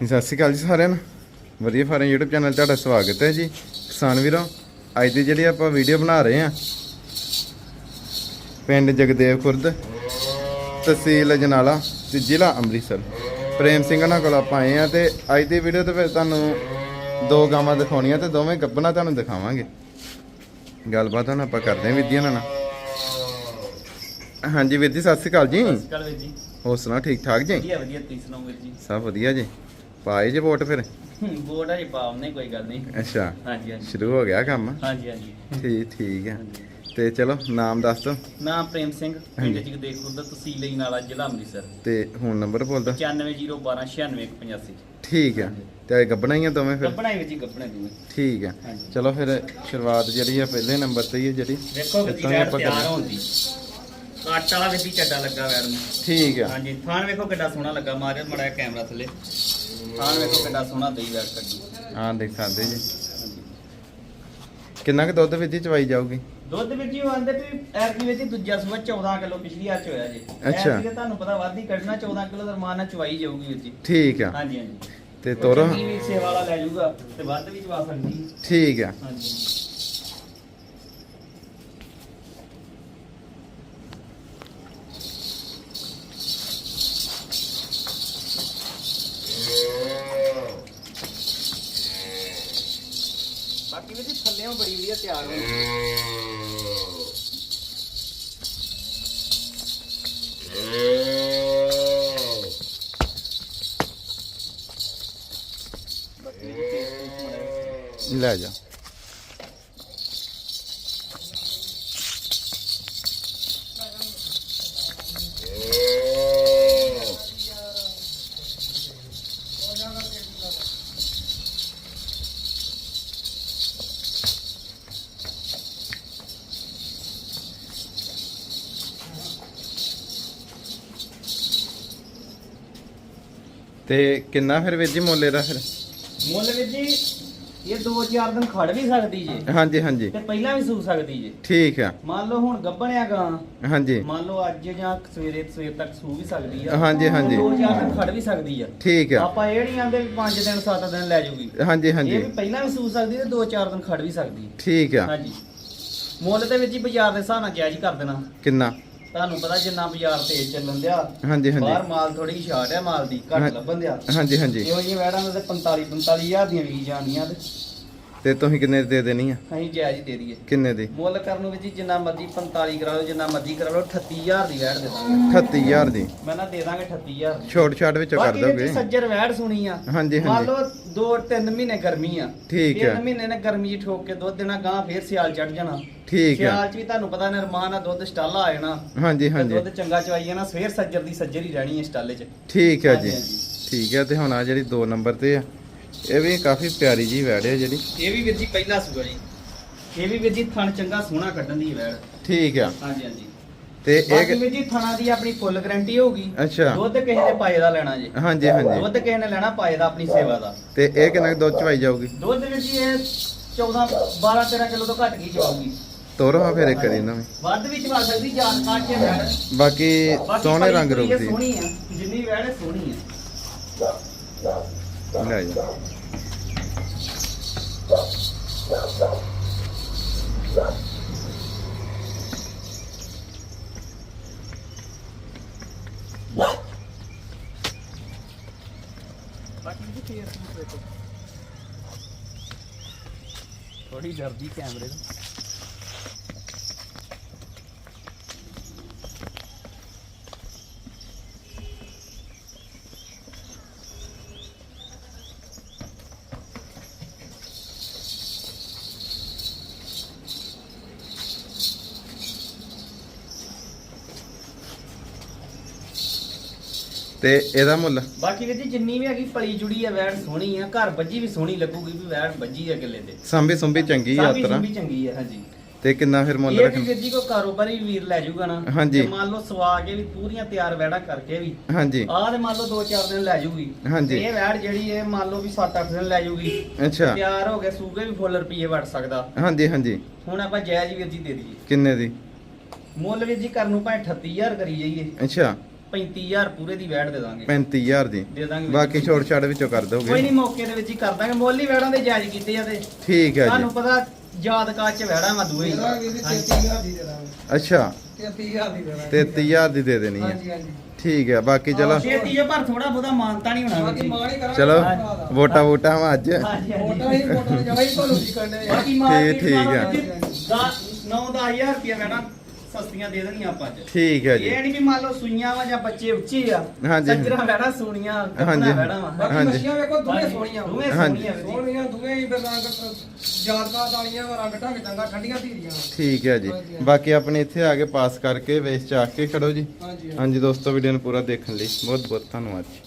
ਜੀ, ਸਤਿ ਸ਼੍ਰੀ ਅਕਾਲ ਜੀ ਸਾਰਿਆਂ ਨੂੰ। ਵਧੀਆ ਫਾਰਮ YouTube ਚੈਨਲ ਤੁਹਾਡਾ ਸਵਾਗਤ ਹੈ ਜੀ। ਕਿਸਾਨ ਵੀਰੋ ਅੱਜ ਦੀ ਜਿਹੜੀ ਆਪਾਂ ਵੀਡੀਓ ਬਣਾ ਰਹੇ ਹਾਂ ਪਿੰਡ ਜਗਦੇਵ ਖੁਰਦ ਤਹਿਸੀਲ ਅਜਨਾਲਾ ਤੇ ਜ਼ਿਲ੍ਹਾ ਅੰਮ੍ਰਿਤਸਰ। ਪ੍ਰੇਮ ਸਿੰਘ ਨਾਲ ਕੋਲ ਆਪਾਂ ਆਏ ਆ ਤੇ ਅੱਜ ਦੀ ਵੀਡੀਓ ਤੇ ਫਿਰ ਤੁਹਾਨੂੰ ਦੋ ਗਾਵਾਂ ਦਿਖਾਉਣੀਆਂ ਤੇ ਦੋਵੇਂ ਗੱਬਣਾ ਤੁਹਾਨੂੰ ਦਿਖਾਵਾਂਗੇ। ਗੱਲਬਾਤ ਹੁਣ ਆਪਾਂ ਕਰਦੇ ਹਾਂ ਵਿਧੀਆਂ ਨਾਲ। ਹਾਂਜੀ ਵੀਰ ਜੀ ਸਤਿ ਸ਼੍ਰੀ ਅਕਾਲ ਜੀ। ਕੱਲ ਵੀਰ ਜੀ। ਹੋਰ ਸੁਣਾ ਠੀਕ ਠਾਕ ਜੀ? ਵਧੀਆ ਵਧੀਆ। ਤੁਸੀਂ ਸੁਣਾਓ ਵੀਰ ਜੀ? ਸਭ ਵਧੀਆ ਜੀ। ਪਾਏ ਜੇ ਵੋਟ ਫਿਰ? ਬੋਰਡ ਅਜੇ ਪਾਉ ਨਹੀਂ ਕੋਈ ਗੱਲ ਨਹੀਂ। ਅੱਛਾ ਹਾਂਜੀ ਹਾਂਜੀ। ਸ਼ੁਰੂ ਹੋ ਗਿਆ ਕੰਮ? ਹਾਂਜੀ ਹਾਂਜੀ। ਠੀਕ ਠੀਕ ਹੈ ਤੇ ਚਲੋ ਨਾਮ ਦੱਸ ਦੋ ਨਾਮ ਪ੍ਰੇਮ ਸਿੰਘ। ਪਿੰਡ ਜਗਦੇਵ ਖੁਰਦ ਤਹਿਸੀਲ ਲਈ ਨਾਲਾ ਜ਼ਿਲ੍ਹਾ ਅੰਮ੍ਰਿਤਸਰ। ਤੇ ਹੁਣ ਨੰਬਰ ਬੋਲ ਦੋ 9101296185 ਠੀਕ ਹੈ ਤੇ ਗੱਬਣਾ ਹੀ ਆ ਦੋਵੇਂ ਫਿਰ? ਗੱਪਣਾ ਵੀਰ ਜੀ ਗੱਪਣਾ ਦੂਏ ਠੀਕ ਹੈ ਚਲੋ ਫਿਰ ਸ਼ੁਰੂਆਤ ਜਿਹੜੀ ਆ ਪਹਿਲੇ ਨੰਬਰ ਤੇ ਹੀ ਹੈ ਜਿਹੜੀ। ਵੀਰ ਹੀ ਵੈੜ ਆਪਾਂ ਤਿਆਰ ਕਰਦੇ। ਹੋਣ ਦੀ। ਕੱਟ ਵਾਲਾ ਵੀਰ ਜੀ ਚੱਡਾ ਲੱਗਾ ਵੈੜ ਨੂੰ। ਠੀਕ ਆ। ਹਾਂਜੀ ਥਾਣ ਵੇਖੋ ਕਿੱਡਾ ਸੋਹਣਾ ਲੱਗਾ। ਮਾਰਿਆ ਮੜਾ ਕੈਮਰਾ ਥੱਲੇ। ਥਾਣ ਵੇਖੋ ਕਿੱਡਾ ਸੋਹਣਾ ਦਈ ਵੈੜ ਕੱਢੀ। ਹਾਂ ਦੇਖ ਸਕਦੇ ਜੀ। ਕਿੰਨਾ ਕੁ ਦੁੱਧ ਵਿੱਚ ਹੀ ਚਵਾਈ ਜਾਊਗੀ? ਦੁੱਧ ਵਿੱਚ ਹੀ ਆਂਦੇ ਵੀ ਐਰਕੀ ਵਿੱਚ ਹੀ ਦੂਜਾ ਸੂਆ 14 ਕਿਲੋ ਪਿਛਲੀ ਆ ਚ ਹੋਇਆ ਜੀ। ਅੱਛਾ। ਐਰਕੀ ਤੇ ਤੁਹਾਨੂੰ ਪਤਾ ਵੱਧ ਹੀ ਕੱਢਣਾ 14 ਕਿਲੋ ਦਰਮਾਨ ਨਾਲ ਚਵਾਈ ਜਾਊਗੀ ਹੀ। ਠੀਕ ਆ। ਹਾਂਜੀ ਹਾਂਜੀ। ਤੇ ਤੋਰੋ। ਚੰਗੀ ਵੀ ਸੇਵਾ ਵਾਲਾ ਲੈ ਜਾਊਗਾ ਤੇ ਵੱਧ ਵੀ ਚਵਾ ਸਕਦੀ। ਠੀਕ ਆ। ਹਾਂਜੀ। ਤਿਆਰ ਹੋਈ ਲੈ ਜਾ। ਤੇ ਕਿੰਨਾ ਫਿਰ ਵੀਰ ਜੀ ਮੁੱਲ ਇਹਦਾ ਫਿਰ? ਮੁੱਲ ਜੀ ਇਹ 2-4 ਦਿਨ ਖੜ ਵੀ ਸਕਦੀ ਜੇ। ਹਾਂਜੀ ਹਾਂਜੀ। ਤੇ ਪਹਿਲਾਂ ਵੀ ਸੂ ਸਕਦੀ ਜੇ। ਠੀਕ ਆ। ਮੰਨ ਲਓ ਹੁਣ ਗੱਭਣਿਆ ਗਾਂ ਹਾਂਜੀ। ਮੰਨ ਲਓ ਅੱਜ ਜਾਂ ਸਵੇਰੇ ਸਵੇਰ ਤੱਕ ਸੂ ਵੀ ਸਕਦੀ ਆ। ਹਾਂਜੀ ਹਾਂਜੀ। 2-4 ਦਿਨ ਖੜ ਵੀ ਸਕਦੀ ਆ। ਠੀਕ ਆ। ਆਪਾਂ ਇਹ ਨਹੀਂ ਆਂਦੇ ਵੀ 5 ਦਿਨ 7 ਦਿਨ ਲੈ ਜਾਊਗੀ ਹਾਂਜੀ ਇਹ ਹਾਂਜੀ ਵੀ ਪਹਿਲਾਂ ਵੀ ਸੂ ਸਕਦੀ ਤੇ 2-4 ਦਿਨ ਖੜ ਵੀ ਸਕਦੀ ਠੀਕ ਆ। ਹਾਂਜੀ। ਮੁੱਲ ਦੇ ਵਿੱਚ ਹੀ ਬਾਜ਼ਾਰ ਦੇ ਹਿਸਾਬ ਨਾਲ ਜਾਇਜ਼ ਕਰ ਦੇਣਾ। ਕਿੰਨਾ? ਤੁਹਾਨੂੰ ਪਤਾ ਜਿੰਨਾ ਬਾਜ਼ਾਰ ਤੇਜ਼ ਚੱਲਣ ਦਿਆ ਹਾਂਜੀ ਬਾਹਰ ਹਾਂਜੀ ਮਾਲ ਥੋੜੀ ਸ਼ਾਰਟ ਹੈ ਮਾਲ ਦੀ ਘੱਟ ਲੱਭਣ ਦਿਆ। ਹਾਂਜੀ ਹਾਂਜੀ। ਇਹੋ ਜਿਹੀਆਂ ਵੈੜਾਂ ਦੇ 45 45000 ਦੀਆਂ ਵਿਕੀ ਜਾਂਦੀਆਂ ਤੇ। ਤੇ ਤੁਸੀਂ ਕਿੰਨੇ ਦੀ ਦੇ ਦੇਣੀ ਆ? ਅਸੀਂ ਜਾਇਜ਼ ਹੀ ਦੇ ਦਈਏ। ਕਿੰਨੇ ਦੀ? ਮੁੱਲ ਕਰਨ ਨੂੰ ਵੀ ਜੀ ਜਿੰਨਾ ਮਰਜ਼ੀ 45 ਕਰਾ ਲਓ ਜਿੰਨਾ ਮਰਜ਼ੀ ਕਰਾ ਲਓ 38000 ਦੀ ਵੈੜ ਦੇ ਦਾਂਗੇ। 38000 ਦੀ? ਮੈਂ ਨਾ ਦੇ ਦਾਂਗੇ 38000 ਦੀ। ਛੋਟ ਛਾਟ ਵਿੱਚੋਂ ਕਰ ਦੋਗੇ? ਸੱਜਰ ਵੈੜ ਸੁਣੀ ਆ। ਹਾਂਜੀ ਮੰਨ ਹਾਂਜੀ ਲਓ 2-3 ਮਹੀਨੇ ਗਰਮੀ ਆ। ਠੀਕ ਹੈ। ਤਿੰਨ ਮਹੀਨੇ ਨੇ ਗਰਮੀ ਠੋਕ ਕੇ ਦੁੱਧ ਦੇਣਾ ਗਾਂ ਫੇਰ ਸਿਆਲ ਚੜ ਜਾਣਾ। ਠੀਕ ਆ। ਸਿਆਲ 'ਚ ਵੀ ਤੁਹਾਨੂੰ ਪਤਾ ਨਿਰਮਾਨ ਆ ਦੁੱਧ ਸਟਾਲਾ ਆ ਜਾਣਾ। ਹਾਂਜੀ ਹਾਂਜੀ। ਦੁੱਧ ਚੰਗਾ ਚਵਾਈ ਜਾਣਾ ਫੇਰ ਸੱਜਰ ਦੀ ਸੱਜਰ ਹੀ ਰਹਿਣੀ ਹੈ ਸਟਾਲੇ 'ਚ। ਠੀਕ ਆ ਜੀ। ਠੀਕ ਆ ਤੇ ਹੁਣ ਆ ਜਿਹੜੀ 2 ਨੰਬਰ ਤੇ ਆ। ਇਹ ਵੀ ਕਾਫੀ ਪਿਆਰੀ ਜੀ ਵੈੜ ਹੈ ਜਿਹੜੀ। ਇਹ ਵੀ ਵੀਰ ਜੀ ਪਹਿਲਾ ਸੂਆ ਜੀ। ਇਹ ਵੀ ਵੀਰ ਜੀ ਥਣ ਚੰਗਾ ਸੋਹਣਾ ਕੱਢਣ ਦੀ ਵੈੜ। ਠੀਕ ਆ। ਹਾਂਜੀ ਹਾਂਜੀ। ਤੇ ਬਾਕੀ ਇਹ ਵੀਰ ਜੀ ਥਣਾ ਦੀ ਆਪਣੀ ਫੁੱਲ ਗਾਰੰਟੀ ਹੋਊਗੀ। ਅੱਛਾ। ਦੁੱਧ ਕਿਸੇ ਦੇ ਪਾਏ ਦਾ ਲੈਣਾ ਜੀ। ਹਾਂਜੀ ਹਾਂਜੀ। ਦੁੱਧ ਕਿਸੇ ਨੇ ਲੈਣਾ ਪਾਏ ਦਾ ਆਪਣੀ ਸੇਵਾ ਦਾ। ਤੇ ਇਹ ਕਿੰਨਾ ਕੁ ਦੁੱਧ ਚਵਾਈ ਜਾਊਗੀ? ਦੁੱਧ ਵਿੱਚ ਜੀ ਇਹ 14 12 13 ਕਿਲੋ ਤੋਂ ਘੱਟ ਕੀ ਚਵਾਉਗੀ ਤੋਰੋ ਹਾਂ ਫਿਰ ਇੱਕ ਵਾਰੀ ਇਹਨਾਂ ਵੀ ਵੱਧ ਵੀ ਚਵਾ ਸਕਦੀ ਜਾਨ ਕਾਟ ਕੇ ਵੈੜ। ਬਾਕੀ ਬਾਕੀ ਸੋਹਣੇ ਭਾਈ ਰੰਗ ਰੂਪ ਇਹ ਦੀ ਸੋਹਣੀ ਆ। ਜਿੰਨੀ ਵੈੜ ਸੋਹਣੀ ਆ। ਲੈ ਜਾ ਬਾਕੀ ਜੀ ਫੇਰ ਨੂੰ ਦੇਖੋ ਤੋਂ ਇਹਦਾ ਮੁੱਲ। ਬਾਕੀ ਵੀਰ ਜੀ ਜਿੰਨੀ ਵੀ ਹੈਗੀ ਪਲੀ ਜੁੜੀ ਆ ਵੈੜ ਸੋਹਣੀ ਆ ਘਰ ਬੱਜੀ ਵੀ ਸੋਹਣੀ ਲੱਗੂਗੀ ਵੀ ਵੈੜ ਬੱਜੀ ਆ ਕਿੱਲੇ ਤੇ। ਸੰਭੀ ਸੁੰਭੀ ਚੰਗੀ ਆ ਸਾਂਭੀ ਉਤਰਾ ਸੁੰਭੀ ਚੰਗੀ ਆ ਹਾਂਜੀ। ਤੇ ਕਿੰਨਾ ਫਿਰ ਮੁੱਲ ਇਹ ਵੀ ਰੱਖਣਾ? ਵੀਰ ਜੀ ਕੋ ਕਾਰੋਬਾਰੀ ਵੀਰ ਲੈ ਜਾਊਗਾ ਨਾ ਹਾਂਜੀ। ਤੇ ਮੰਨ ਲਓ ਸਵਾ ਕੇ ਵੀ ਪੂਰੀਆਂ ਤਿਆਰ ਵੈੜਾਂ ਕਰਕੇ ਵੀ ਹਾਂਜੀ। ਆਹ ਤੇ ਮੰਨ ਲਓ 2-4 ਦਿਨ ਲੈ ਜਾਊਗੀ ਹਾਂਜੀ। ਇਹ ਵੈੜ ਜਿਹੜੀ ਇਹ ਮੰਨ ਲਓ ਵੀ 7-8 ਦਿਨ ਲੈ ਜਾਊਗੀ ਅੱਛਾ। ਤਿਆਰ ਹੋ ਕੇ ਸੂਗੇ ਵੀ ਫੁੱਲ ਰੁਪਏ ਵੜ ਸਕਦਾ। ਹਾਂਜੀ ਹਾਂਜੀ। ਹੁਣ ਆਪਾਂ ਜਾਇਜ਼ ਵੀਰ ਜੀ ਦੇ ਦਈਏ। ਕਿੰਨੇ ਦੀ? ਮੁੱਲ ਵੀਰ ਜੀ ਕਰਨ ਨੂੰ ਭਾਵੇਂ 38000 ਕਰੀ ਜਾਈਏ। ਅੱਛਾ। 35000 ਪੂਰੇ ਦੀ ਵੈੜ ਦੇ ਦਾਂਗੇ। 35000 ਦੀ। ਦੇ ਦਾਂਗੇ ਬਾਕੀ ਛੋੜ ਛਾੜ ਵਿੱਚੋਂ ਕਰ ਕੋਈ ਦੋਗੇ ਨਹੀਂ ਮੌਕੇ ਦੇ ਵਿੱਚ ਹੀ ਕਰ ਦਾਂਗੇ। ਮੁੱਲ ਹੀ ਵੈੜਾਂ ਦੇ ਜਾਇਜ਼ ਕੀਤੇ ਆ ਤੇ। ਠੀਕ ਹੈ ਤੁਹਾਨੂੰ ਜੀ ਪਤਾ ਯਾਦ ਕਾਚ ਚ ਵੈੜਾਂ ਵਾ ਦੂਏ ਹੀ। ਇਹਦੀ ਹਾਂਜੀ। 33000 ਦੀ ਦੇ ਦਾਂਗੇ। ਅੱਛਾ। 33000 ਦੀ ਦੇ ਦਾਂਗੇ 33000 ਦੀ ਦੇ ਦੇਣੀ ਹੈ। ਹਾਂਜੀ ਹਾਂਜੀ। ਠੀਕ ਹੈ ਬਾਕੀ ਚਲੋ। ਛੇਤੀ ਜੋ ਪਰ ਥੋੜਾ ਬਹੁਤਾ ਮਾਨਤਾ ਨਹੀਂ ਹੋਣਾ ਬਾਕੀ ਵਿੱਚ ਮਾਣ ਹੀ ਕਰਾਂਗੇ। ਚਲੋ। ਵੋਟਾਂ ਵੋਟਾਂ ਵਾ ਅੱਜ। ਵੋਟਾਂ ਹੀ ਵੋਟਾਂ ਹੀ ਤੁਹਾਨੂੰ ਦੀ ਕਰਨੇ ਆ। ਬਾਕੀ ਮਾਰਕੀਟ ਠੀਕ ਹੈ। 9 10000 ਰੁਪਏ ਵੈੜਾਂ ਸਸਤੀਆਂ ਦੇ ਦੇਣੀਆਂ ਆਪਾਂ ਅੱਜ ਠੀਕ ਹੈ ਜੀ ਇਹ ਨਹੀਂ ਵੀ ਮੰਨ ਲਓ ਸੂਈਆਂ ਵਾ ਜਾਂ ਬੱਚੇ ਉੱਚੇ ਆ ਹਾਂਜੀ। ਸੱਜਰਾ ਵੈੜਾ ਸੋਣੀਆਂ ਹਾਂਜੀ। ਕੱਪੜਾ ਵੈੜਾ ਵਾ ਬਾਕੀ ਹਾਂਜੀ। ਮੱਛੀਆਂ ਵੇਖੋ ਦੋਵੇਂ ਸੋਹਣੀਆਂ ਵਾ। ਦੋਵੇਂ ਹਾਂਜੀ। ਸੋਹਣੀਆਂ ਵੀਰ ਜੀ। ਸੋਹਣੀਆਂ ਦੋਵੇਂ ਹੀ ਫਿਰ ਰੰਗ ਯਾਦਗਾਰ ਵਾਲੀਆਂ ਵਾ, ਰੰਗ ਢੰਗ ਚੰਗਾ ਠੰਡੀਆਂ ਧੀਰੀਆਂ ਵਾ। ਠੀਕ ਹੈ ਜੀ। ਬਾਕੀ ਆਪਣੇ ਇੱਥੇ ਆ ਕੇ ਪਾਸ ਕਰਕੇ ਵੇਚ ਚ ਆ ਕੇ ਖੜੋ ਜੀ ਹਾਂਜੀ ਹਾਂਜੀ। ਹਾਂਜੀ ਦੋਸਤੋ ਵੀਡੀਓ ਨੂੰ ਪੂਰਾ ਦੇਖਣ ਲਈ ਬਹੁਤ ਬਹੁਤ ਧੰਨਵਾਦ ਜੀ